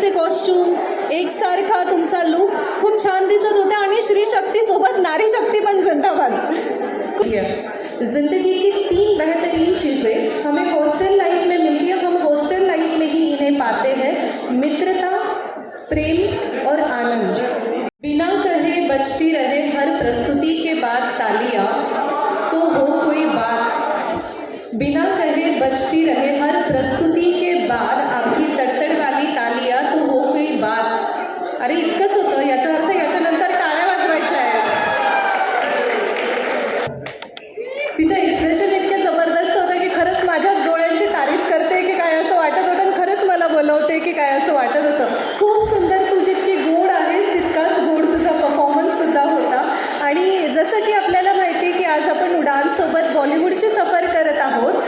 कलरचे कॉस्ट्यूम एकसारखा तुमचा लुक खूप छान दिसत होता आणि श्री शक्ती सोबत नारी शक्ती पण जिंदाबाद. ज़िंदगी की तीन बेहतरीन चीज़ें हमें हॉस्टल लाइफ में मिलती है, हम हॉस्टल लाइफ में ही इन्हें पाते हैं। मित्रता, प्रेम और आनंद। बिना कहे बचती रहे हर प्रस्तुति के बाद तालियाँ तो हो कोई बात। बिना कहे बचती रहे हर प्रस्तुति के बाद अरे इतकंच होतं. याचा अर्थ याच्यानंतर टाळ्या वाजवायच्या आहेत. तिच्या एक्सप्रेशन इतके जबरदस्त होतं की खरंच माझ्याच डोळ्यांची तारीफ करते की काय असं वाटत होतं आणि खरंच मला बोलवते की काय असं वाटत होतं. खूप सुंदर तू जितकी गोड आहेस तितकाच गोड तुझा परफॉर्मन्ससुद्धा होता. आणि जसं की आपल्याला माहिती आहे की आज आपण डान्ससोबत बॉलिवूडची सफर करत आहोत